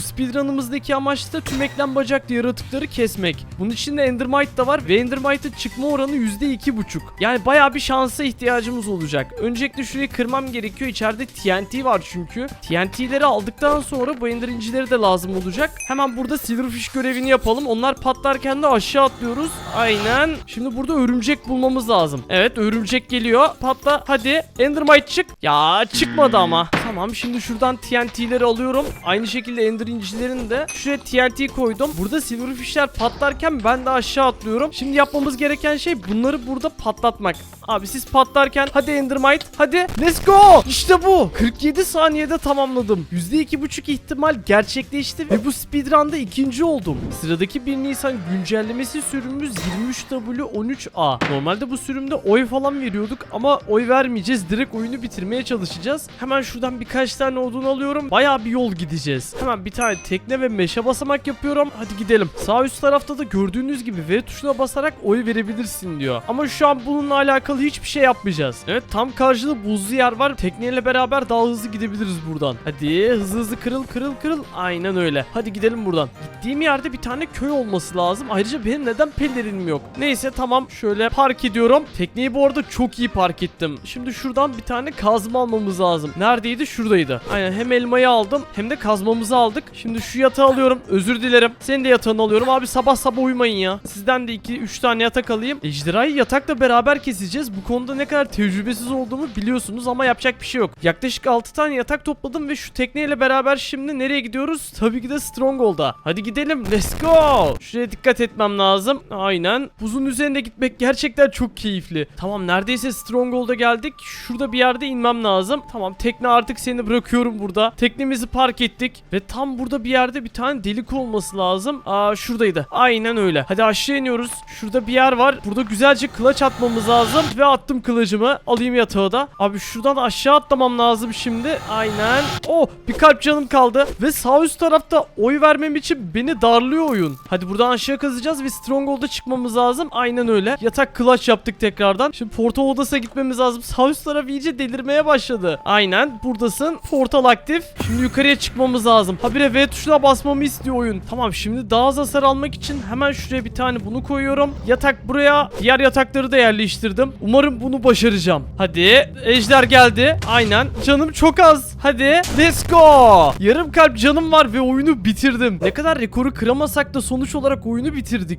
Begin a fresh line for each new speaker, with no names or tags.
Bu speedrun'ımızdaki amaç da tüm eklem bacaklı yaratıkları kesmek. Bunun içinde Endermite da var ve Endermite'ın çıkma oranı %2,5. Yani bayağı bir şansa ihtiyacımız olacak. Öncelikle şurayı kırmam gerekiyor. İçeride TNT var çünkü. TNT'leri aldıktan sonra bu Ender de lazım olacak. Hemen burada Silverfish görevini yapalım. Onlar patlarken de aşağı atlıyoruz. Aynen. Şimdi burada örümcek bulmamız lazım. Evet örümcek geliyor. Patla hadi. Endermite çık. Ya çıkmadı ama. Tamam şimdi şuradan TNT'leri alıyorum. Aynı şekilde Ender incilerini de şuraya TNT koydum. Burada Silverfish'ler patlarken ben de aşağı atlıyorum. Şimdi yapmamız gereken şey bunları burada patlatmak. Abi siz patlarken hadi Endermite hadi let's go. İşte bu. 47 saniyede tamamladım. %2,5 ihtimal gerçekleşti ve bu speedrun'da ikinci oldum. Sıradaki 1 Nisan güncellemesi sürümümüz 23W13A. Normalde bu sürümde oy falan veriyorduk ama oy vermeyeceğiz. Direkt oyunu bitirmeye çalışacağız. Hemen şuradan birkaç tane odun alıyorum. Bayağı bir yol gideceğiz. Hemen bir tane tekne ve meşe basamak yapıyorum. Hadi gidelim. Sağ üst tarafta da gördüğünüz gibi V tuşuna basarak oy verebilirsin diyor. Ama şu an bununla alakalı hiçbir şey yapmayacağız. Evet tam karşıda buzlu yer var. Tekneyle beraber daha hızlı gidebiliriz buradan. Hadi hızlı hızlı kırıl kırıl kırıl. Aynen öyle. Hadi gidelim buradan. Gittiğim yerde bir tane köy olması lazım. Ayrıca benim neden pelerinim yok? Neyse tamam şöyle park ediyorum. Tekneyi bu arada çok iyi park ettim. Şimdi şuradan bir tane kazma almamız lazım. Neredeydi? Şuradaydı. Aynen hem elmayı aldım hem de kazmamızı aldık. Şimdi şu yatağı alıyorum. Özür dilerim. Senin de yatağını alıyorum. Abi sabah sabah uyumayın ya. Sizden de 2-3 tane yatak alayım. Ejderhayı yatakla beraber keseceğiz. Bu konuda ne kadar tecrübesiz olduğumu biliyorsunuz ama yapacak bir şey yok. Yaklaşık 6 tane yatak topladım ve şu tekneyle beraber şimdi nereye gidiyoruz? Tabii ki de Stronghold'a. Hadi gidelim. Let's go. Şuraya dikkat etmem lazım. Aynen. Buzun üzerinde gitmek gerçekten çok keyifli. Tamam neredeyse Stronghold'a geldik. Şurada bir yerde inmem lazım. Tamam tekne artık seni bırakıyorum burada. Teknemizi park ettik. Ve tam burada bir yerde bir tane delik olması lazım. Aa şuradaydı. Aynen öyle. Hadi aşağı iniyoruz. Şurada bir yer var. Burada güzelce kılıç atmamız lazım. Ve attım kılıcımı. Alayım yatağı da. Abi şuradan aşağı atlamam lazım şimdi. Aynen. Oh bir kalp canım kaldı. Ve sağ üst tarafta oy vermem için beni darlıyor oyun. Hadi buradan aşağı kazacağız ve Stronghold'a çıkmamız lazım. Aynen öyle. Yatak kılıç yaptık tekrardan. Şimdi portal odasına gitmemiz lazım. Sağ üst taraf iyice delirmeye başladı. Aynen buradasın. Portal aktif. Şimdi yukarıya çıkmamız lazım. Habire V tuşuna basmamı istiyor oyun. Tamam şimdi daha az hasar almak için hemen şuraya bir tane bunu koyuyorum. Yatak buraya. Diğer yatakları da yerleştirdim. Umarım bunu başaracağım. Hadi. Ejder geldi. Aynen. Canım çok az. Hadi. Let's go. Yarım kalp canım var ve oyunu bitirdim. Ne kadar rekoru kıramasak da sonuç olarak oyunu bitirdik.